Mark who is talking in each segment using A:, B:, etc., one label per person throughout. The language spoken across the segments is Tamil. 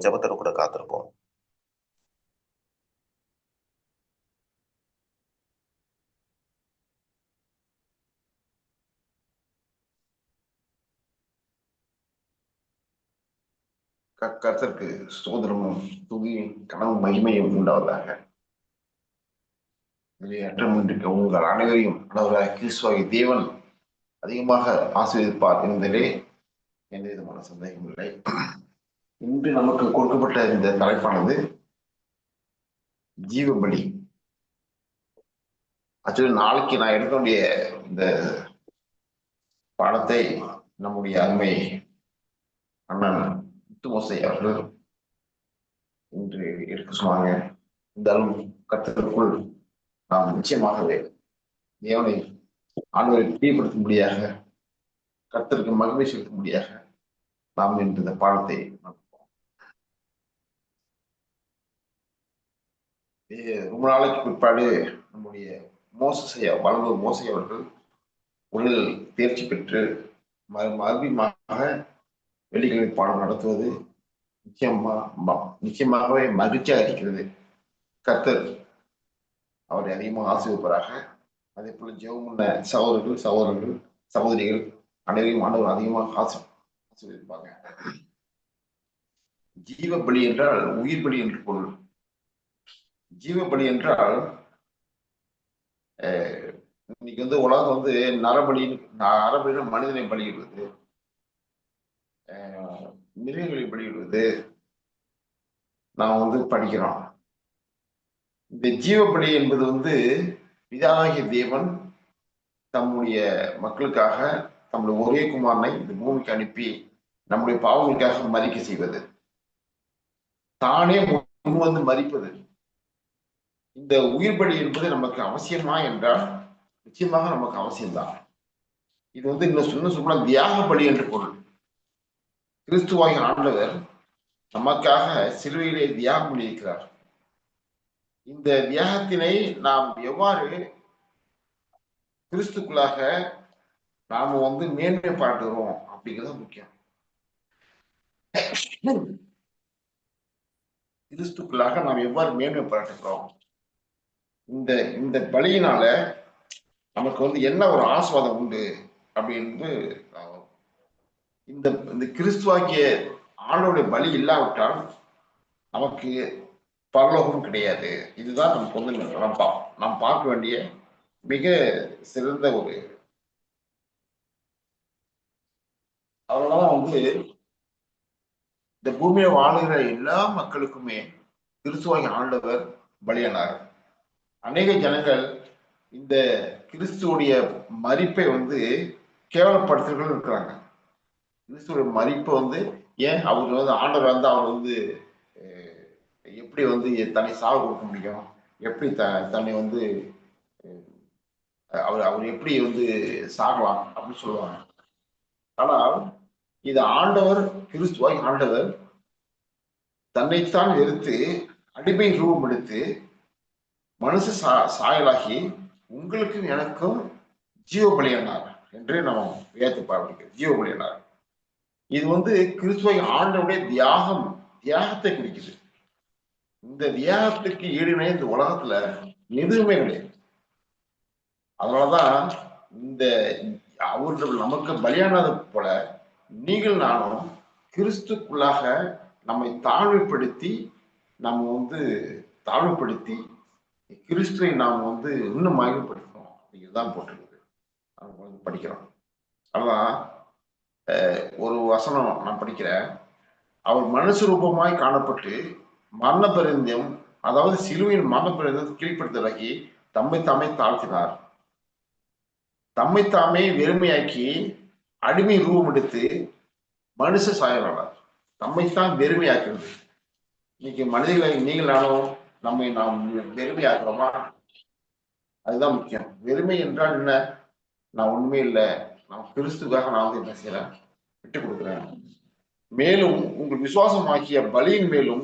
A: நம்ம கூட காத்திருப்போம்.
B: க- கர்த்தருக்கு சோதரமும் துதியும் கனவு மகிமையும் உண்டாவதாக. அற்றமின்றிருக்க உங்கள் அனைவரையும் ஆண்டவராக கிறிஸ்துவாகி தேவன் அதிகமாக ஆசீர்வதிப்பார் என்பதிலே எந்த விதமான சந்தேகம் இல்லை. இன்று நமக்கு கொடுக்கப்பட்ட இந்த தலைப்பானது ஜீவபலி. ஆக்சுவலி நாளைக்கு நான் எடுக்க வேண்டிய இந்த பாடத்தை நம்முடைய அருமை அண்ணன் முத்துமோசை அவர்கள் இன்று எடுக்க சொன்னாங்க. இருந்தாலும் கருத்திற்குள் நாம் நிச்சயமாகவே தேவனை ஆண்டவரை பிரியப்படுத்தும்படியாக மகிழ்ச்சி மகிமை செலுத்தும்படியாக நாம் இன்று இந்த பாடத்தை நாம் ரொம்ப நாளைக்கு பிற்பாடு நம்முடைய மோசைய வளர்ந்து மோசை அவர்கள் உடல் தேர்ச்சி பெற்று மறு மறுபடியுமாக வெள்ளிக்கிழமை பாடம் நடத்துவது நிச்சயமா நிச்சயமாகவே மகிழ்ச்சியாக இருக்கிறது. கர்த்தர் அவரை அதிகமாக ஆசீர்வதிப்பாராக. அதே போல ஜெவமுள்ள சகோதரர்கள் சகோதரர்கள் சகோதரிகள் அனைவரையும் ஆண்டவர் அதிகமாக ஆசி ஆசீர்வதிப்பாங்க ஜீவ பலி என்றால் உயிர் பலி என்று பொருள். ஜீவபலி என்றால் இன்னைக்கு வந்து உலகம் வந்து நரபலி நரபலின்னு மனிதனை பலியிடுவது மிருகங்களை பலியிடுவது நாம் வந்து படிக்கிறோம். இந்த ஜீவபலி என்பது வந்து பிதாகிய தேவன் தம்முடைய மக்களுக்காக தம்முடைய ஒரே குமாரனை இந்த பூமிக்கு அனுப்பி நம்முடைய பாவங்களுக்காக மறிக்க செய்வது. தானே முன் வந்து மறிப்பது இந்த உயிர் பலி என்பது நமக்கு அவசியமா என்றால் நிச்சயமாக நமக்கு அவசியம்தான். இது வந்து இன்னும் சொன்ன சொல்ல தியாக பலி என்று பொருள். கிறிஸ்துவாகிய ஆண்டவர் நமக்காக சிலுவையிலே தியாகம் பண்ணியிருக்கிறார். இந்த தியாகத்தினை நாம் எவ்வாறு கிறிஸ்துக்குள்ளாக நாம வந்து மேன்மை பாடுகிறோம் அப்படிங்கிறது முக்கியம். கிறிஸ்துக்குள்ளாக நாம் எவ்வாறு மேன்மை பாட்டுகிறோம் இந்த இந்த பலியினால நமக்கு வந்து என்ன ஒரு ஆஸ்வாதம் உண்டு அப்படின்னு இந்த இந்த கிறிஸ்துவாக்கிய ஆண்டோடைய பலி இல்லாவிட்டால் நமக்கு பரலோகம் கிடையாது. இதுதான் நமக்கு வந்து நாம் நாம் பார்க்க வேண்டிய மிக சிறந்த ஒரு அதனாலதான் வந்து இந்த பூமியை வாழுகிற எல்லா மக்களுக்குமே கிறிஸ்துவாகி ஆண்டவர் பலியானார். அநேக ஜனங்கள் இந்த கிறிஸ்துவோடைய மறிப்பை வந்து கேவலப்படுத்துறவர்கள் இருக்கிறாங்க. கிறிஸ்துவோட மறிப்பை வந்து ஏன் அவர் வந்து ஆண்டவர் வந்து அவர் வந்து எப்படி வந்து தன்னை சாவு கொடுக்க முடியும்? எப்படி த தன்னை வந்து அவர் அவர் எப்படி வந்து சாகலாம் அப்படின்னு சொல்லுவாங்க. ஆனால் இது ஆண்டவர் கிறிஸ்துவாய் ஆண்டவர் தன்னைத்தான் வெறுத்து அடிமை ரூபம் எடுத்து மனுஷ சா சாயலாகி உங்களுக்கும் எனக்கும் ஜீவபலியானார் என்று நம்ம வேத்து பார்க்கிறோம் ஜீவபலியானார். இது வந்து கிறிஸ்துவை ஆண்டவுடைய தியாகம் தியாகத்தை குறிக்குது. இந்த தியாகத்துக்கு ஈடுனே இந்த உலகத்துல எதுவுமே கிடையாது. அதனாலதான் இந்த அவர்கள் நமக்கு பலியானது போல நீங்கள் நானும் கிறிஸ்துக்குள்ளாக நம்மை தாழ்வுபடுத்தி நம்ம வந்து தாழ்வுபடுத்தி கிறிஸ்துவை நாம் வந்து இன்னும் மகிமைப்படுத்தணும் அப்படிங்கிறதான் போட்டிருக்கு நம்ம வந்து படிக்கிறோம். அதான் அஹ், ஒரு வசனம் நான் படிக்கிறேன். அவர் மனுஷ ரூபமாய் காணப்பட்டு மரண பெருந்தியம் அதாவது சிலுவையின் மரண பெருந்தியம் கீழ்ப்படுத்தலாகி தம்மை தாமே தாழ்த்தினார். தம்மை தாமே வெறுமையாக்கி அடிமை ரூபம் எடுத்து மனுஷ சாயலானார். தம்மைத்தான் வெறுமையாக்குறது இன்னைக்கு மனிதர்களை நீங்கள் நம்மை நாம் வெறுமையாக்குறோமா? அதுதான் முக்கியம். வெறுமை என்றால் என்ன? நான் உண்மை இல்லை. நான் கிறிஸ்துக்காக நான் வந்து என்ன செய்யறேன் விட்டு கொடுக்குறேன். மேலும் உங்கள் விசுவாசமாகிய பலியின் மேலும்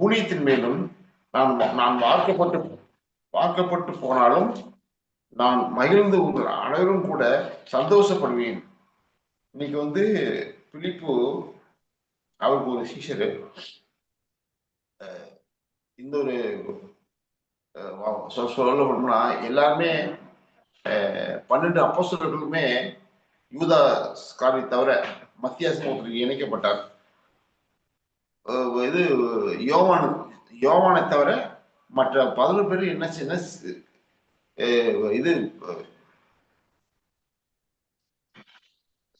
B: ஊழியத்தின் மேலும் நான் நான் வார்க்கப்பட்டு வார்க்கப்பட்டு போனாலும் நான் மகிழ்ந்து உங்கள் அனைவரும் கூட சந்தோஷப்படுவேன். இன்னைக்கு வந்து பிலிப்பு அவருக்கு ஒரு சீஷரு இந்த ஒரு சொல்ல எல்லாருமே பன்னெண்டு அப்போஸ்தலர்களுமே யூதா ஸ்காரை தவிர மத்தியாசம் ஒருத்தருக்கு இணைக்கப்பட்டார் இது யோவான் யோவானை தவிர மற்ற பதினொரு பேர் என்ன என்ன இது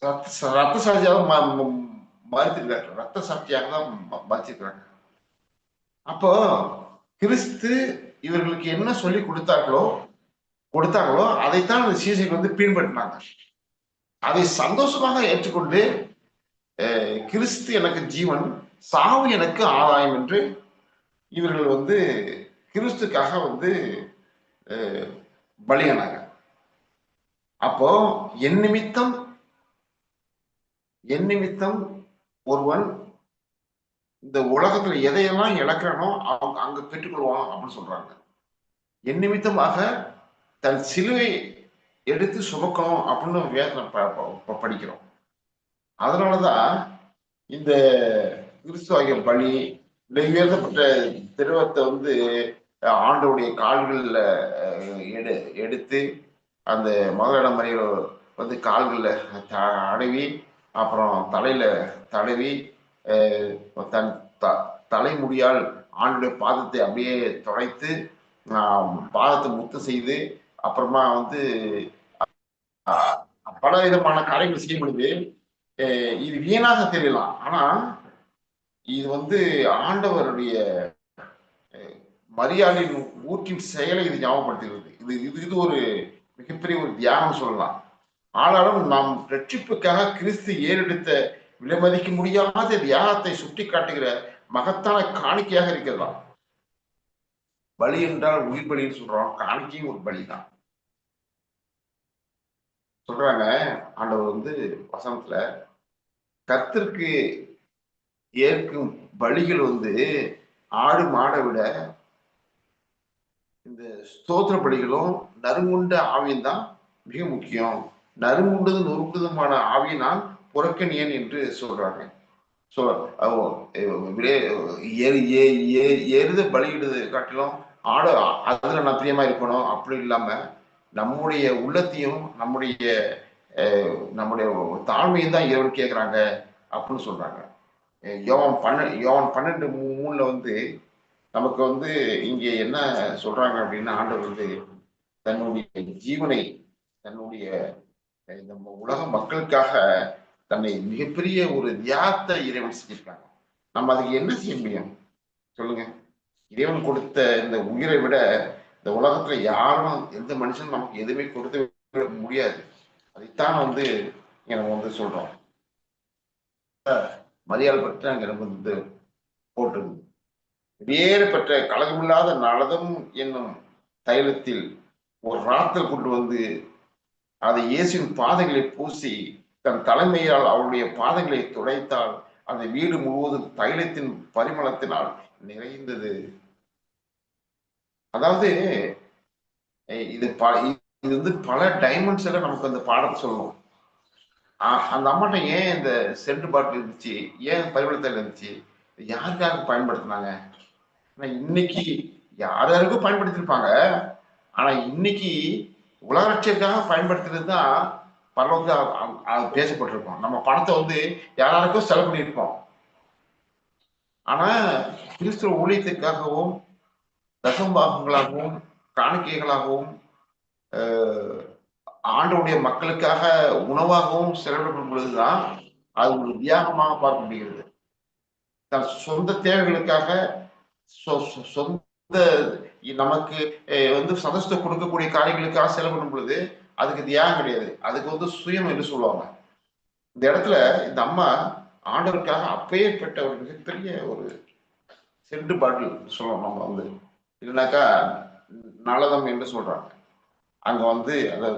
B: ரத்த சாட்சியாக மறுத்திருக்காரு ரத்த சாட்சியாக தான் மறுத்திருக்கிறாங்க அப்போ கிறிஸ்து இவர்களுக்கு என்ன சொல்லி கொடுத்தாங்களோ கொடுத்தாங்களோ அதைத்தான் அந்த சீசைக்கு வந்து பின்பற்றினாங்க. அதை சந்தோஷமாக ஏற்றுக்கொண்டு கிறிஸ்து எனக்கு ஜீவன் சாவு எனக்கு ஆதாயம் என்று இவர்கள் வந்து கிறிஸ்துக்காக வந்து பலியானாங்க. அப்போ என் நிமித்தம் என் நிமித்தம் ஒருவன் இந்த உலகத்துல எதையெல்லாம் இழக்கிறானோ அவங்க அங்க பெற்றுக்கொள்வான் அப்படின்னு சொல்றாங்க. என் நிமித்தமாக தன் சிலுவை எடுத்து சுமக்கணும் அப்படின்னு வேதனை படிக்கிறோம். அதனாலதான் இந்த கிறிஸ்துவாகிய பலி உயர்த்தப்பட்ட திருவத்தை வந்து ஆண்டோடைய கால்களில் எடு எடுத்து அந்த முதலிட மறையில வந்து கால்களில் அடவி அப்புறம் தலையில தடவி தன் த தலைமுடியால் ஆண்டுடைய பாதத்தை அப்படியே தொலைத்து பாதத்தை முத்தம் செய்து அப்புறமா வந்து பல விதமான காரியங்கள் செய்ய முடியுது இது வீணாக தெரியலாம். ஆனா இது வந்து ஆண்டவருடைய மரியாதையின் ஊற்றின் செயலை இது ஞாபகப்படுத்துகிறது. இது இது இது ஒரு மிகப்பெரிய ஒரு தியானம் சொல்லலாம். ஆனாலும் நாம் ரட்சிப்புக்காக கிறிஸ்து ஏறெடுத்த விலைமதிக்க முடியாத தியாகத்தை சுட்டி காட்டுகிற மகத்தான காணிக்கையாக இருக்கிறதா? பலி என்றால் உயிர் பலின்னு சொல்றோம். காணிக்கையும் ஒரு பலி தான் சொல்றாங்க ஆண்டவர் வந்து வசனத்துல கத்திற்கு ஏற்கும் பலிகள் வந்து ஆடு மாடை விட இந்த ஸ்தோத்திர பலிகளும் நறுங்குண்ட ஆவியும் தான் மிக முக்கியம். நறுங்குண்டது நொறுக்குதுமான ஆவியினால் புறக்கணியன் என்று சொல்றாங்க. ஸோ எருது பலியிடுது காட்டிலும் ஆடு அதுல நான் பிரியமா இருக்கணும். அப்படி இல்லாம நம்முடைய உள்ளத்தையும் நம்முடைய நம்முடைய தாழ்மையும் தான் இறைவன் கேட்குறாங்க அப்படின்னு சொல்றாங்க. யோன் பன்னெண்டு யோன் பன்னெண்டு மூணுல வந்து நமக்கு வந்து இங்க என்ன சொல்றாங்க அப்படின்னா ஆண்டவர் வந்து தன்னுடைய ஜீவனை தன்னுடைய இந்த உலக மக்களுக்காக தன்னை மிகப்பெரிய ஒரு தியாத்த இறைவன் செஞ்சிருக்காங்க. நம்ம அதுக்கு என்ன செய்ய முடியும்? சொல்லுங்க. இறைவன் கொடுத்த இந்த உயிரை விட இந்த உலகத்துல யாரும் எந்த மனுஷனும் நமக்கு எதுவுமே கொடுத்து முடியாது. அதைத்தான் வந்து நம்ம வந்து சொல்றோம். மரியாதை பற்றி அங்க நம்ம வந்து போட்டிருந்தது வேறுபட்ட கலகமில்லாத நலதம் என்னும் தைலத்தில் ஒரு ராத்தல் கொண்டு வந்து அதை இயேசுவின் பாதைகளை பூசி தன் தலைமையால் அவருடைய பாதங்களை துடைத்தால் அந்த வீடு முழுவதும் தைலத்தின் பரிமளத்தினால் நிறைந்தது. அதாவது இது இது வந்து பல டைமென்ஷன்ல நமக்கு அந்த பாடத்தை சொல்லணும் அந்த அம்மாட்ட ஏன் இந்த சென்ட் பாட்டில் இருந்துச்சு? ஏன் பரிமளத்தில் இருந்துச்சு? யாருக்காக பயன்படுத்தினாங்க? இன்னைக்கு யார் யாருக்கும் பயன்படுத்திருப்பாங்க. ஆனா இன்னைக்கு உலகட்சியக்காக பயன்படுத்துறது தான் பரவாயில்ல அது பேசப்பட்டிருக்கோம். நம்ம பணத்தை வந்து யாராருக்கும் செலவு பண்ணியிருப்போம். ஆனா கிறிஸ்துவ ஊழியத்துக்காகவும் தசம்பாகங்களாகவும் காணிக்கைகளாகவும் ஆண்டவுடைய மக்களுக்காக உணவாகவும் செலவிடப்படும் பொழுதுதான் அது ஒரு தியாகமாக பார்க்க முடிகிறது தன் சொந்த தேவைகளுக்காக சொந்த நமக்கு வந்து சந்தோஷத்தை கொடுக்கக்கூடிய காரியங்களுக்காக செலவிடும் பொழுது அதுக்கு தியாகம் கிடையாது. அதுக்கு வந்து சுயம் என்று சொல்லுவாங்க. இந்த இடத்துல இந்த அம்மா ஆண்டவருக்காக அப்பயே பெற்ற ஒரு மிகப்பெரிய ஒரு செண்டு பாட்டில் சொல்லுவோம் நம்ம வந்து. இல்லைனாக்கா நலதம் என்று சொல்றாங்க. அங்க வந்து அதை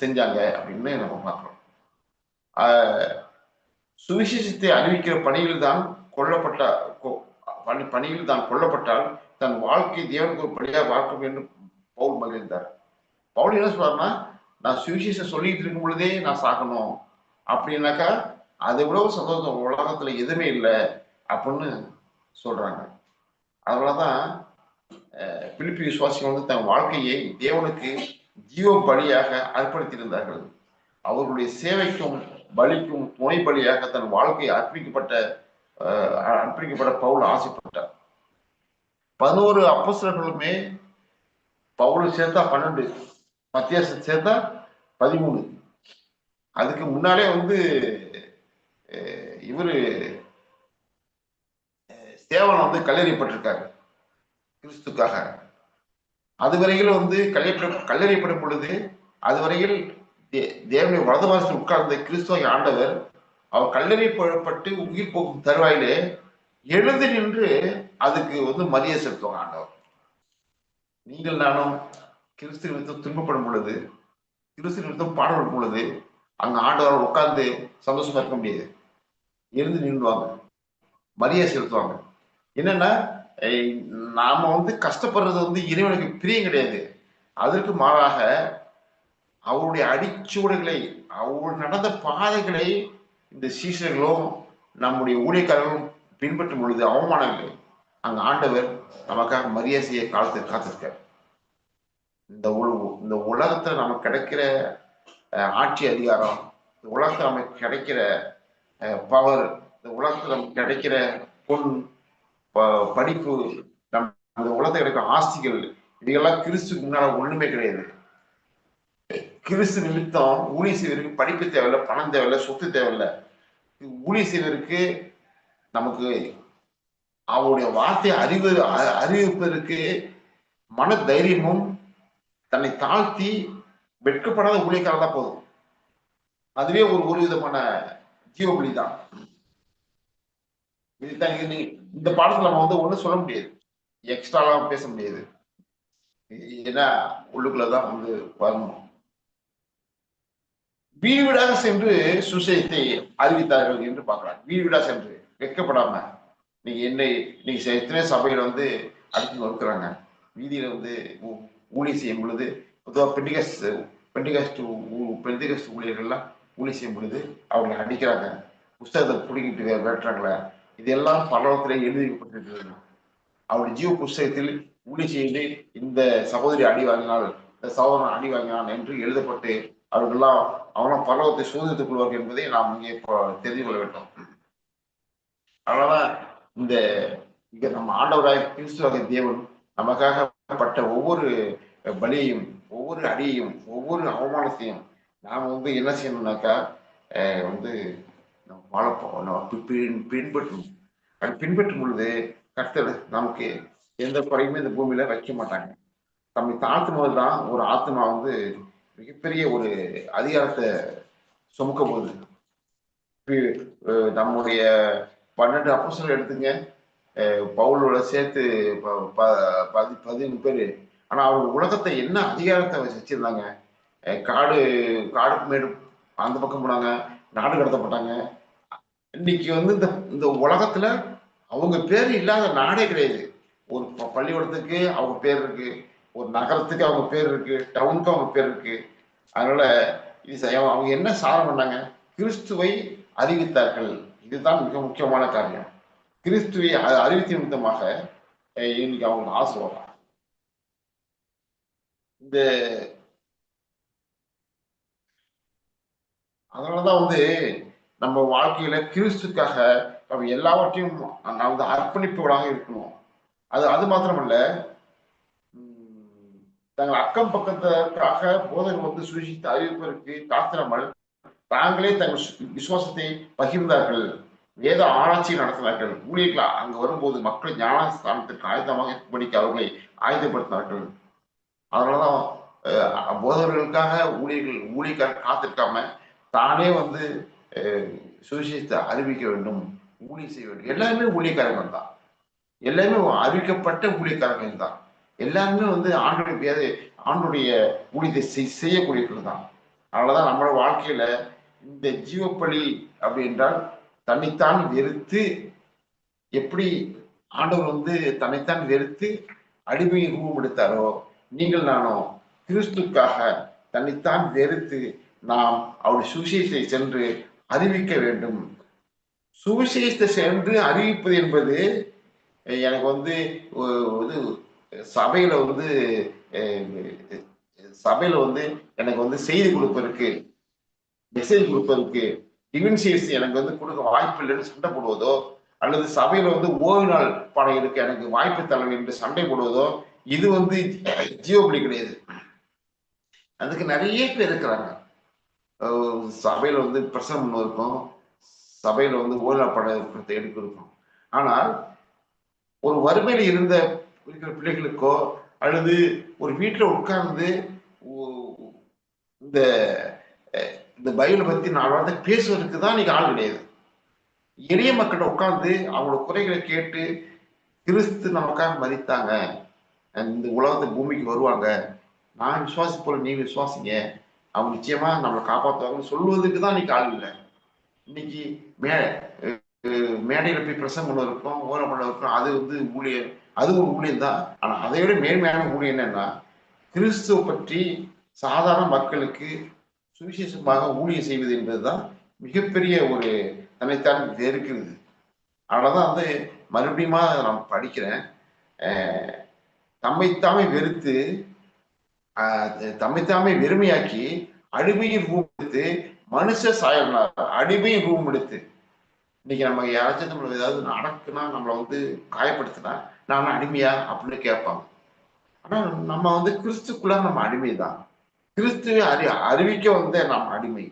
B: செஞ்சாங்க அப்படின்னு நம்ம பார்க்கிறோம். சுவிசேஷத்தை அறிவிக்கிற பணியில் தான் கொல்லப்பட்ட பணி பணியில் தான் கொல்லப்பட்டால் தன் வாழ்க்கை தேவனுக்கு ஒரு படியாக வாழ்க்கும் என்று பவுல் மகிழ்ந்தார். பவுல் என்ன சொல்றாருன்னா நான் சுவிசேஷம் சொல்லிட்டு இருக்கும் பொழுதே நான் சாகணும். அப்படின்னாக்கா அதை விட சந்தோஷம்? உலகத்துல எதுவுமே இல்லை அப்படின்னு சொல்றாங்க. அதனாலதான் பிலிப்பி விசுவாசிகள் வந்து தன் வாழ்க்கையை தேவனுக்கு ஜீவ பலியாக அர்ப்பணித்திருந்தார்கள். அவர்களுடைய சேவைக்கும் பலிக்கும் துணை பலியாக தன் வாழ்க்கை அர்ப்பணிக்கப்பட்ட அஹ், அர்ப்பணிக்கப்பட்ட பவுல் ஆசைப்பட்டார். பதினோரு அப்போஸ்தலர்களுமே பவுல் சேர்த்தா பன்னெண்டு. மத்தியாச சேர்த்தா பதிமூணு. அதுக்கு முன்னாலே வந்து இவர் சேவன் வந்து கல்லறியப்பட்டிருக்காரு. கிறிஸ்துக்காக. அதுவரையில் வந்து கல்லறிப்பட கல்லறியப்படும் பொழுது அதுவரையில் தே- தேவனுடைய வலதுவாசத்தில் உட்கார்ந்த கிறிஸ்துவை ஆண்டவர் அவர் கல்லறியப்பட்டு உயிர் போகும் தருவாயிலே எழுந்து நின்று அதுக்கு வந்து மரியாதை செலுத்துவாங்க ஆண்டவர். நீங்கள் நானும் கிறிஸ்து நிமித்தம் துன்பப்படும் பொழுது கிறிஸ்து நிமித்தம் பாடுபடும் பொழுது அங்க ஆண்டவர் உட்கார்ந்து சந்தோஷமா இருக்க முடியாது. இருந்து நின்றுவாங்க. மரியாதை செலுத்துவாங்க. என்னன்னா நாம வந்து கஷ்டப்படுறது வந்து இறைவனுக்கு பிரியம் கிடையாது. அதற்கு மாறாக அவருடைய அடிச்சுவடுகளை அவர் நடந்த பாதைகளை இந்த சீசர்களும் நம்முடைய ஊழியக்காரர்களும் பின்பற்றும் பொழுது அவமானங்கள் அங்க ஆண்டவர் நமக்காக மரியாதையை காலத்தில் காத்திருக்கார் இந்த இந்த உலகத்துல நமக்கு கிடைக்கிற ஆட்சி அதிகாரம் இந்த உலகத்துல நமக்கு கிடைக்கிற பவர் இந்த உலகத்துல நமக்கு கிடைக்கிற பொன் ப- படிப்பு நம் இந்த உலகத்துல கிடைக்கிற ஆஸ்திகள் இவையெல்லாம் கிறிஸ்துக்கு முன்னால ஒண்ணுமே கிடையாது. கிறிஸ்து நிமித்தம் ஊழிய செய்வதற்கு படிப்பு தேவையில்லை பணம் தேவையில்லை சொத்து தேவையில்லை. ஊழிய செய்வதற்கு நமக்கு அவருடைய வார்த்தையை அறிவு அ- அறிவிப்பதற்கு மன தைரியமும் தன்னை தாழ்த்தி வெட்கப்படாத ஊழியக்காரர் தான் போதும். அதுவே ஒரு ஒரு விதமான ஜீவபலி தான். இதுதான் இது இந்த பாடத்துல நம்ம வந்து ஒண்ணும் சொல்ல முடியாது. எக்ஸ்ட்ராலாம் பேச முடியாது. ஏன்னா உள்ளுக்குள்ளதான் வந்து வரணும். வீடு வீடாக சென்று சுசேத்தை அறிவித்தார்கள் என்று பார்க்கலாம். வீடு வீடா சென்று வெட்கப்படாம நீங்க என்னை நீங்க எத்தனை சபையில வந்து அடுத்து நொறுக்குறாங்க வீதியில வந்து ஊழி செய்யும் பொழுது பொதுவாக பெண்டிகஸ் பெண்டிகாஸ்ட் பெண்டிகஸ்ட் ஊழியர்கள்லாம் ஊழி செய்யும் பொழுது அவங்களை அடிக்கிறாங்க. புஸ்தகத்தை பிடிக்கிட்டு வேட்டுறாங்களே விரட்டுறாங்களே. இதெல்லாம் எழுதி எழுதிக்கப்பட்டிருக்கிறது அவருடைய ஜீவ புஸ்தகத்தில் ஊழி செய்து இந்த சகோதரி அடி வாங்கினால் இந்த சகோதரன் அடி வாங்கினான் என்று எழுதப்பட்டு அவர்கள்லாம் அவனும் பலவத்தை சோதித்துக் கொள்வார்கள் என்பதை நாம் இங்கே தெரிந்து கொள்ள வேண்டும். அதனால இந்த இங்க நம்ம ஆண்டவராய் கிறிஸ்துவாக தேவன் நமக்காக பட்ட ஒவ்வொரு பலியையும் ஒவ்வொரு அடியையும் ஒவ்வொரு அவமானத்தையும் நாம் வந்து என்ன செய்யணும்னாக்கா வந்து நம்ம வாழப்போம் நம்ம பின்- பின்பற்றணும் அது பின்பற்றும் பொழுது கர்த்தர் நமக்கு எந்த குறையுமே இந்த பூமியில வைக்க மாட்டாங்க. தம்மை தாழ்த்தும் போதுதான் ஒரு ஆத்மா வந்து மிகப்பெரிய ஒரு அதிகாரத்தை சுமக்க போகுது நம்முடைய பன்னெண்டு அப்போசல் எடுத்துங்க. பவுலோட சேர்த்து ப- ப- பதி பதினொன்று பேர். ஆனா அவங்க உலகத்தை என்ன அதிகாரத்தை வச்சிருந்தாங்க? காடு காடுக்கு மேடு அந்த பக்கம் போனாங்க நாடு கடத்தப்பட்டாங்க. இன்னைக்கு வந்து இந்த இந்த உலகத்துல அவங்க பேர் இல்லாத நாடே கிடையாது. ஒரு பள்ளிக்கூடத்துக்கு அவங்க பேர் இருக்கு ஒரு நகரத்துக்கு அவங்க பேர் இருக்கு டவுனுக்கு அவங்க பேர் இருக்கு. அதனால இது அவங்க என்ன சாதனை பண்ணாங்க? கிறிஸ்துவை அறிவித்தார்கள். இதுதான் மிக முக்கியமான காரியம். கிறிஸ்துவை அறிவித்த நிமித்தமாக இன்னைக்கு அவங்க ஆசீர்வாதம் இந்த அதனாலதான் வந்து நம்ம வாழ்க்கையில கிறிஸ்துக்காக நம்ம எல்லாவற்றையும் நான் வந்து அர்ப்பணிப்பவராக இருக்கணும். அது அது மாத்திரமல்ல உம், தங்கள் அக்கம் பக்கத்திற்காக போதகர் வந்து சுவிசித்து அறிவிப்பதற்கு காத்திரமல் தாங்களே தங்கள் விசுவாசத்தை பகிர்ந்தார்கள். வேத ஆராய்ச்சி நடத்தினார்கள் ஊழியர்கள் அங்கு வரும்போது மக்கள் ஞானஸ்தானத்திற்கு ஆயுதமாக படிக்க அவர்களை ஆயுதப்படுத்தினார்கள் அதனாலதான் போதவர்களுக்காக ஊழியர்கள் ஊழியக்காரர் காத்திருக்காம தானே வந்து சுவிசேஷத்தை அறிவிக்க வேண்டும் ஊழியம் செய்ய வேண்டும். எல்லாருமே ஊழியக்காரர்கள் தான். எல்லாருமே அறிவிக்கப்பட்ட ஊழியக்காரர்கள் தான். எல்லாருமே வந்து ஆண்டுடைய வேத ஆண்டுடைய ஊழியத்தை செய்- செய்யக்கூடியவர்கள் தான். அதனாலதான் நம்மளோட வாழ்க்கையில இந்த ஜீவப்பள்ளி அப்படி என்றால் தன்னைத்தான் வெறுத்து எப்படி ஆண்டவர் வந்து தன்னைத்தான் வெறுத்து அடிமையை ரூபம் எடுத்தாரோ நீங்கள் நானோ கிறிஸ்துக்காக தன்னைத்தான் வெறுத்து நாம் அவருடைய சுவிசேஷத்தை சென்று அறிவிக்க வேண்டும். சுவிசேஷத்தை சென்று அறிவிப்பது என்பது எனக்கு வந்து இது சபையில வந்து சபையில வந்து எனக்கு வந்து செய்தி கொடுப்பதற்கு மெசேஜ் கொடுப்பதற்கு டிவின்சியஸ் எனக்கு வந்து கொடுக்க வாய்ப்பு இல்லைன்னு சண்டை போடுவதோ அல்லது சபையில வந்து ஓய்வு நாள் படம் இருக்கு எனக்கு வாய்ப்பு தலைமை என்று சண்டை போடுவதோ இது வந்து ஜியோபலி கிடையாது. அதுக்கு நிறைய பேர் இருக்கிறாங்க. சபையில வந்து பிரசனம் இருக்கும். சபையில வந்து ஓய்வு நாள் படம் எடுக்க இருக்கும் ஆனால் ஒரு வறுமையில இருந்த இருக்கிற பிள்ளைகளுக்கோ அல்லது ஒரு வீட்டில் உட்கார்ந்து இந்த இந்த பைபிள் பத்தி நான் வார்த்தை பேசுவதற்கு தான் இன்னைக்கு ஆள் கிடையாது. எளிய மக்கள்கிட்ட உட்கார்ந்து அவங்களோட குறைகளை கேட்டு கிறிஸ்து நமக்காக மதித்தாங்க. இந்த உலகத்தை பூமிக்கு வருவாங்க. நான் விசுவாசி போல நீ விசுவாசிங்க. அவங்க நிச்சயமா நம்மளை காப்பாற்றுவாங்கன்னு சொல்லுவதுக்கு தான் இன்னைக்கு ஆள் இல்லை. இன்னைக்கு மே மேடையில போய் பிரசங்கம் பண்ண இருக்கும் ஓரம் பண்ண இருக்கும் அது வந்து ஊழியர் அது ஒரு ஊழியம் தான். ஆனா அதை விட மேன்மையான ஊழியம் என்னன்னா கிறிஸ்துவ பற்றி சாதாரண மக்களுக்கு சுவிசேஷமாக ஊழியம் செய்வது என்பதுதான் மிகப்பெரிய ஒரு தன்னைத்தான் இருக்கிறது அதனாலதான் வந்து மறுபடியும் நான் படிக்கிறேன். தம்மைத்தாமே வெறுத்து தம்மைத்தாமே வெறுமையாக்கி அடிமையை ரூம் எடுத்து மனுஷ சாயல்னார் அடிமையை ரூம் எடுத்து இன்னைக்கு நம்ம யாராச்சும் நம்மளை ஏதாவது நடக்குனா நம்மளை வந்து காயப்படுத்தினா நான் அடிமையா? அப்படின்னு கேட்பாங்க. ஆனா நம்ம வந்து கிறிஸ்துக்குள்ள நம்ம அடிமை தான் கிறிஸ்துவை அறி அறிவிக்க வந்த நாம் அடிமை.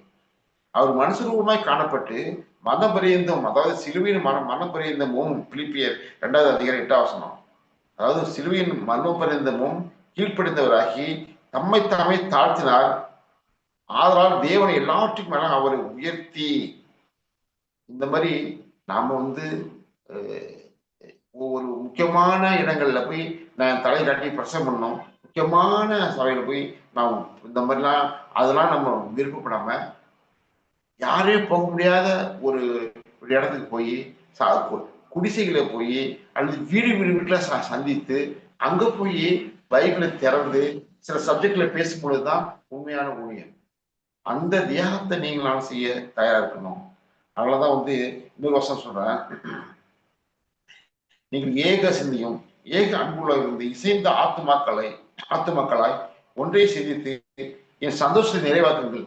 B: அவர் மனுஷரூபமாய் காணப்பட்டு மதம் பரியந்தம் அதாவது சிலுவையின் மன மனம் பரியந்தமும் பிலிப்பியர் இரண்டாவது அதிகாரம் எட்டாவசனம் அதாவது சிலுவையின் மர்மம் பரியந்தமும் கீழ்ப்படிந்தவராகி தம்மை தாமே தாழ்த்தினார். ஆதலால் தேவனை எல்லாவற்றுக்கும் மேல அவரை உயர்த்தி. இந்த மாதிரி நாம வந்து ஒரு முக்கியமான இடங்கள்ல போய் நான் தலை காட்டி பிரசம் பண்ணோம் முக்கியமான சபையில போய் நாம் இந்த மாதிரிலாம் அதெல்லாம் நம்ம விருப்பப்படாம யாரையும் போக முடியாத ஒரு இடத்துக்கு போய் குடிசைகளை போய் அல்லது வீடு வீடு வீட்டுல சந்தித்து அங்க போய் பைபிளை திறந்து சில சப்ஜெக்ட்ல பேசும்பொழுதுதான் உண்மையான ஊழியம் அந்த தியாகத்தை நீங்களாம் செய்ய தயாரா இருக்கணும். அதனாலதான் வந்து இன்னொரு வருஷம் சொல்றேன். நீங்கள் ஏக சிந்தியும் ஏக அன்புள்ள இருந்து இசைந்த ஆத்து மக்களாய் ஒன்றை சிந்தித்து என் சந்தோஷத்தை நிறைவாக்குங்கள்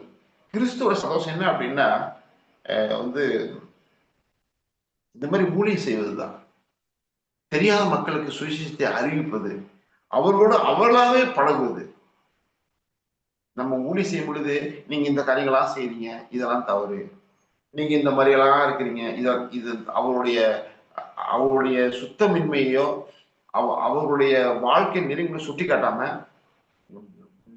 B: கிறிஸ்துவோட சந்தோஷம் என்ன அப்படின்னா வந்து இந்த மாதிரி ஊழியம் செய்வதுதான். தெரியாத மக்களுக்கு சுவிசேஷத்தை அறிவிப்பது அவர்களோடு அவர்களாவே பழகுவது. நம்ம ஊழி செய்யும் பொழுது நீங்க இந்த காரியங்களா செய்றீங்க இதெல்லாம் தவறு. நீங்க இந்த மாதிரி எல்லாம் இருக்கிறீங்க இத இது அவருடைய அவருடைய சுத்தமின்மையோ அவ அவருடைய வாழ்க்கை நெறிமுறை சுட்டி காட்டாம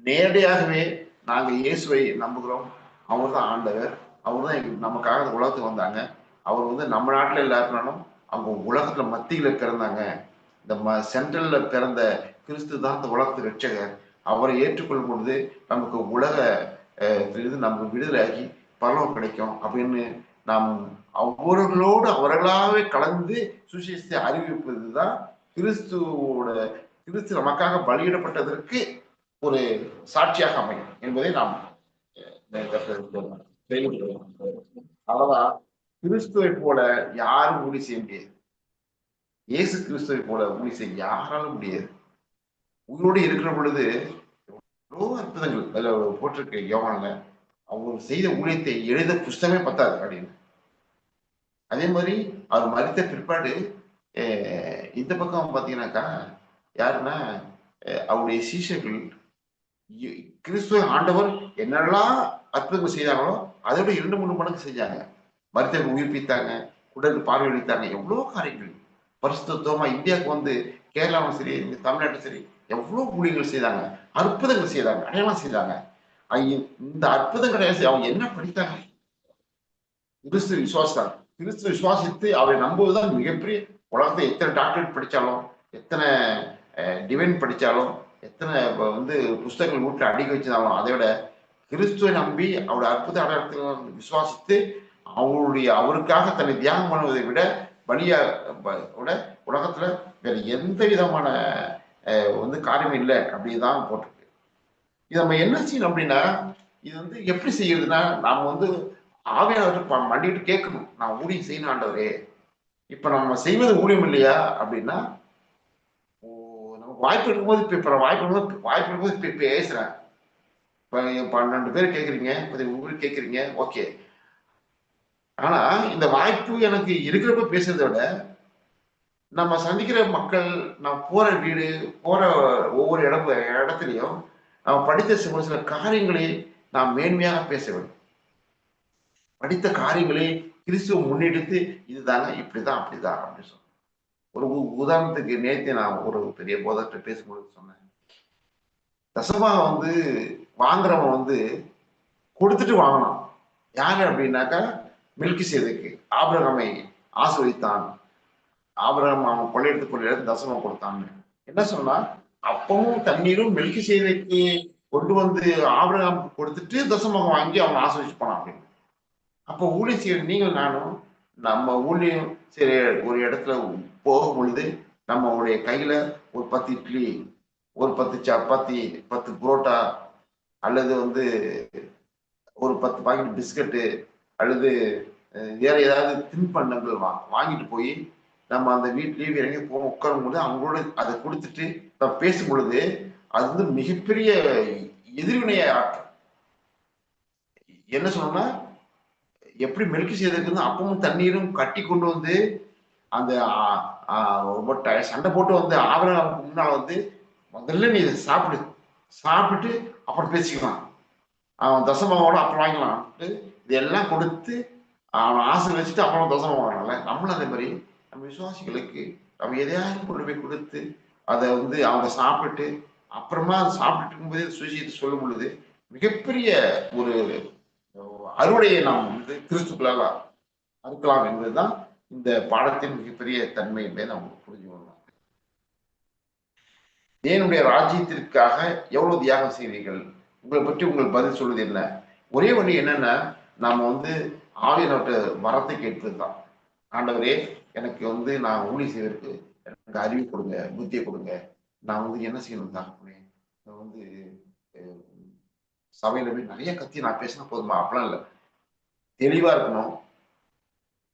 B: நேரடியாகவே நாங்க இயேசுவை நம்புகிறோம். அவர் தான் ஆண்டவர். அவர் தான் நமக்காக அந்த உலகத்துக்கு வந்தாங்க. அவர் வந்து நம்ம நாட்டுல எல்லாருனாலும் அவங்க உலகத்துல மத்தியில பிறந்தாங்க. இந்த ம சென்ட்ரல்ல பிறந்த கிறிஸ்து தான் இந்த உலகத்து ரட்சகர் அவரை ஏற்றுக்கொள்ளும் பொழுது நமக்கு உலக இது நமக்கு விடுதலையாகி பரவம் கிடைக்கும் அப்படின்னு நாம் அவர்களோடு அவர்களாகவே கலந்து சுசேஷத்தை அறிவிப்பது தான் கிறிஸ்துவோட கிறிஸ்து நமக்காக பலியிடப்பட்டதற்கு ஒரு சாட்சியாக அமையும் என்பதை நாம் அதான் கிறிஸ்துவை போல யாரும் ஊழி செய்ய முடியாது. இயேசு கிறிஸ்துவை போல ஊழி செய்ய யாராலும் முடியாது. உயிரோடு இருக்கிற பொழுது எவ்வளோ அற்புதங்கள். அதில் போட்டிருக்க யோகானில் அவர் செய்த ஊழியத்தை எழுத புஸ்தமே பத்தாது அப்படின்னு. அதே மாதிரி அவர் மறித்த பிற்பாடு இந்த பக்கம் பார்த்தீங்கன்னாக்கா யாருன்னா அவருடைய சீஷர்கள் கிறிஸ்துவ ஆண்டவர் என்னெல்லாம் அற்புதங்கள் செய்தாங்களோ அதை விட இரண்டு மூணு மடங்கு செஞ்சாங்க. மருத்துவ உயிர்ப்பித்தாங்க உடல் பார்வையளித்தாங்க. எவ்வளோ காரியங்கள். பரிசுத்தமா இந்தியாவுக்கு வந்து கேரளாவும் சரி தமிழ்நாட்டும் சரி எவ்வளோ ஊழியர்கள் செய்தாங்க. அற்புதங்கள் செய்தாங்க அடையாளம் செய்தாங்க. இந்த அற்புதம் அவங்க என்ன படித்தாங்க? கிறிஸ்து விசுவாசித்தாங்க. கிறிஸ்து விசுவாசித்து அவரை நம்புவதுதான் மிகப்பெரிய உலகத்தை எத்தனை டாக்டரேட் படித்தாலும் எத்தனை டிவைன் படித்தாலும் எத்தனை வந்து புஸ்தகங்கள் வீட்டில் அடிக்க வச்சிருந்தாலும் அதை விட கிறிஸ்துவை நம்பி அவருடைய அற்புத அடையாளத்தில் விசுவாசித்து அவருடைய அவருக்காக தன்னை தியாகம் பண்ணுவதை விட பலியா விட உலகத்துல வேற எந்த விதமான வந்து காரியம் இல்லை அப்படின்னு தான் போட்டிருக்கு. இது நம்ம என்ன செய்யணும் அப்படின்னா இது வந்து எப்படி செய்யறதுன்னா நாம் வந்து ஆவியானவர் மண்டிட்டு கேட்கணும். நான் ஊழியம் செய்யணும் ஆண்டவரே. இப்ப நம்ம செய்வது ஊழியம் இல்லையா அப்படின்னா ஓ, நமக்கு வாய்ப்பு இருக்கும்போது இப்ப இப்ப வாய்ப்பு இருக்கும்போது வாய்ப்பு இருக்கும்போது இப்ப இப்ப பேசுறேன் இப்ப நீங்க பன்னெண்டு பேர் கேக்குறீங்க கொஞ்சம் ஊர் கேக்குறீங்க ஓகே. ஆனா இந்த வாய்ப்பு எனக்கு இருக்கிறப்ப பேசுறத விட நம்ம சந்திக்கிற மக்கள் நான் போற வீடு போற ஒவ்வொரு இடம் இடத்துலையும் நம்ம படித்த சில ஒரு சில காரியங்களை நாம் மேன்மையாக பேச வேண்டும். படித்த காரியங்களை கிறிஸ்துவ முன்னெடுத்து இதுதாங்க இப்படிதான் அப்படிதான் அப்படின்னு சொன்னேன் ஒரு உதாரணத்துக்கு நேத்து நான் ஒரு பெரிய போதத்தை பேசும்போது சொன்னேன். தசமா வந்து வாங்குறவன் வந்து கொடுத்துட்டு வாங்கினான் யாரு அப்படின்னாக்கா மில்கி சேதுக்கு ஆபிரகாமை ஆசிரியத்தான் ஆபிரகாம் அவன் கொள்ளையெடுத்து கொள்ளையெடுத்து தசமம் கொடுத்தான்னு. என்ன சொன்னா அப்பவும் தண்ணீரும் மில்கி சேதுக்கு கொண்டு வந்து ஆபிரகாம் கொடுத்துட்டு தசமகம் வாங்கி அவன் ஆசிர்வதிச்சு போனான் அப்படின்னு. அப்போ ஊழியம் செய்ய நீங்கள் நானும் நம்ம ஊழியம் சரி ஒரு இடத்துல போகும் பொழுது நம்மளுடைய கையில ஒரு பத்து இட்லி ஒரு பத்து சப்பாத்தி பத்து புரோட்டா அல்லது வந்து ஒரு பத்து பாக்கெட் பிஸ்கட்டு அல்லது வேற ஏதாவது தின்பண்டங்கள் வா வாங்கிட்டு போய் நம்ம அந்த வீட்லயே இறங்கி போக உட்காரும் பொழுது அவங்களோட அதை கொடுத்துட்டு நம்ம பேசும் பொழுது அது வந்து மிகப்பெரிய எதிர்வினையை ஆற்றும் என்ன சொன்னோம்னா எப்படி மெல்கி செய்ததுக்கு வந்து அப்பமும் தண்ணீரும் கட்டி கொண்டு வந்து அந்த ரொம்ப சண்டை போட்டு வந்து ஆபரணத்துக்கு முன்னால் வந்து முதல்ல நீ இதை சாப்பிடு. சாப்பிட்டு அப்புறம் பேசிக்கலாம். அவன் தசமாவோட அப்புறம் வாங்கிக்கலாம். இதெல்லாம் கொடுத்து அவன் ஆசை வச்சுட்டு அப்புறம் தசமா வாங்கலாம்ல நம்மளும் அதே மாதிரி நம்ம விசுவாசிகளுக்கு நம்ம எதையாவது கொண்டு போய் கொடுத்து அதை வந்து அவங்க சாப்பிட்டு அப்புறமா அதை சாப்பிட்டுட்டு இருக்கும்போதே சுவிசேஷத்தை சொல்லும் பொழுது மிகப்பெரிய ஒரு அறுவடையை நாம் வந்து கிறிஸ்துக்களால் அறுக்கலாம் என்பதுதான் இந்த பாடத்தின் மிகப்பெரிய தன்மை என்பதை நாம் புரிஞ்சு கொள்ளலாம். என்னுடைய ராஜ்யத்திற்காக எவ்வளவு தியாகம் செய்வீர்கள் உங்களை பற்றி உங்கள் பதில் சொல்வது என்ன? ஒரே வழி என்னன்னா நாம வந்து ஆவியனோட்ட வரத்தை கேட்பது தான் ஆண்டவரே எனக்கு வந்து நான் ஊழி செய்வதற்கு எனக்கு அறிவு கொடுங்க புத்தியை கொடுங்க. நான் வந்து என்ன செய்யணும் தான் நான் வந்து சபையில போய் நிறைய கத்தி நான் பேசினா போதுமா? அப்படிலாம் இல்லை. தெளிவா இருக்கணும்.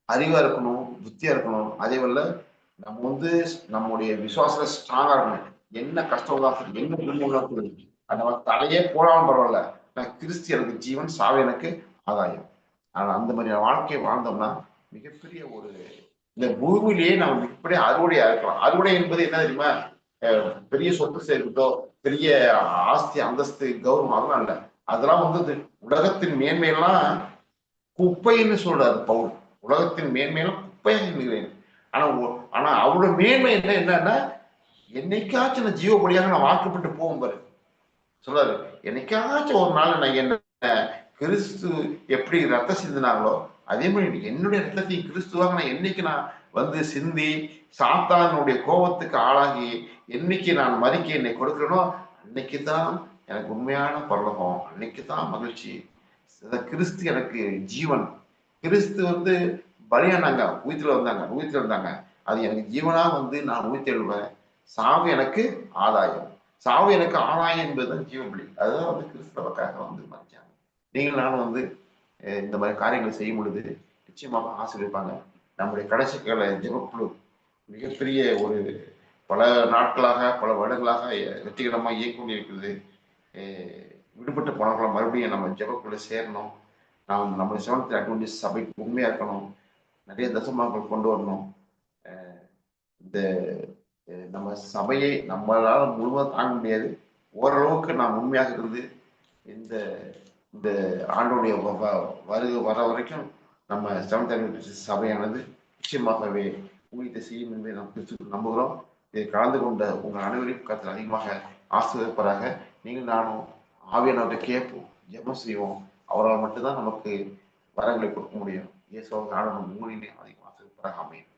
B: அறிவா இருக்கணும். புத்தியா இருக்கணும். அதே போல நம்ம வந்து நம்முடைய விசுவாசத்துல ஸ்ட்ராங்கா இருக்கணும். என்ன கஷ்டம் தான் என்ன துன்பம் தான் சரி, அது நம்ம தலையே போடாமல் பரவாயில்ல. நான் கிறிஸ்து எனக்கு ஜீவன் சாவை எனக்கு ஆதாயம். ஆனா அந்த மாதிரியான வாழ்க்கையை வாழ்ந்தோம்னா மிகப்பெரிய ஒரு இந்த பூமியிலேயே நம்ம மிகப்பெரிய அறுவடையா இருக்கலாம். அறுவடை என்பது என்ன தெரியுமா? பெரிய சொத்து சேர்க்கட்டோ பெரிய ஆஸ்தி அந்தஸ்து கௌரவம் அதெல்லாம் இல்லை. அதெல்லாம் வந்து உலகத்தின் மேன்மையெல்லாம் குப்பைன்னு சொல்றாரு பவுல். உலகத்தின் மேன்மையெல்லாம் குப்பையாக எண்ணுகிறேன் ஆனா ஆனா அவரோட மேன்மை என்ன என்னன்னா என்னைக்காச்சும் நான் ஜீவபடியாக நான் வாக்கப்பட்டு போகும் பாரு. சொல்றாரு என்னைக்காச்சும் ஒரு நாள் நான் என்ன கிறிஸ்து எப்படி ரத்தம் சிந்தினாங்களோ அதே மாதிரி என்னுடைய ரத்தத்தை கிறிஸ்துவாக நான் என்னைக்கு நான் வந்து சிந்தி சாத்தானுடைய கோபத்துக்கு ஆளாகி என்னைக்கு நான் மதிக்க என்னை கொடுக்கிறேனோ அன்னைக்கு தான் எனக்கு உண்மையான பரலோகம் அன்னைக்கு தான் மகிழ்ச்சி கிறிஸ்து எனக்கு ஜீவன். கிறிஸ்து வந்து பலியானாங்க உயிர்த்துல வந்தாங்க உயிர்த்துல இருந்தாங்க அது எனக்கு ஜீவனா வந்து நான் உயிர்த்தெழுவேன். சாவு எனக்கு ஆதாயம். சாவு எனக்கு ஆதாயம் என்பதுதான் ஜீவபலி அதுதான் வந்து கிறிஸ்தவக்காக வந்து மறைச்சாங்க நீங்கள் நானும் வந்து இந்த மாதிரி காரியங்களை செய்யும் பொழுது நிச்சயமாக ஆசிரியப்பாங்க நம்முடைய கடைசி கால ஜெபக்குழு மிகப்பெரிய ஒரு பல நாட்களாக பல வருடங்களாக வெற்றிகரமாக இயக்கி கொண்டிருக்கிறது விடுபட்ட போனவங்களை மறுபடியும் நம்ம ஜெபக்குள்ள சேரணும். நாம் நம்ம செவன்த் அட்வென்டிஸ் சபைக்கு உண்மையாக இருக்கணும். நிறைய தசமாக்கள் கொண்டு வரணும். இந்த நம்ம சபையை நம்மளால முழுவதும் தாங்க முடியாது. ஓரளவுக்கு நாம் உண்மையாக இருந்து இந்த இந்த ஆண்டோடைய வ- வ- வருகை வர வரைக்கும் நம்ம செவன்த் அட்வென்டிஸ் சபையானது நிச்சயமாகவே ஊழியத்தை செய்யும் என்பதை நாம் நம்புகிறோம். இதை கலந்து கொண்ட உங்கள் அனைவரையும் கருத்தில் அதிகமாக ஆசிரியப்பராக நீங்கள் நானும் ஆவியானவர்கிட்ட கேட்போம் ஜெபம் செய்வோம். அவரால் மட்டும்தான் நமக்கு வரங்களை கொடுக்க முடியும். இயேசுவாக ஆடணும் உங்களிலே அதிகமாக ஆசிரியப்பராக அமையும்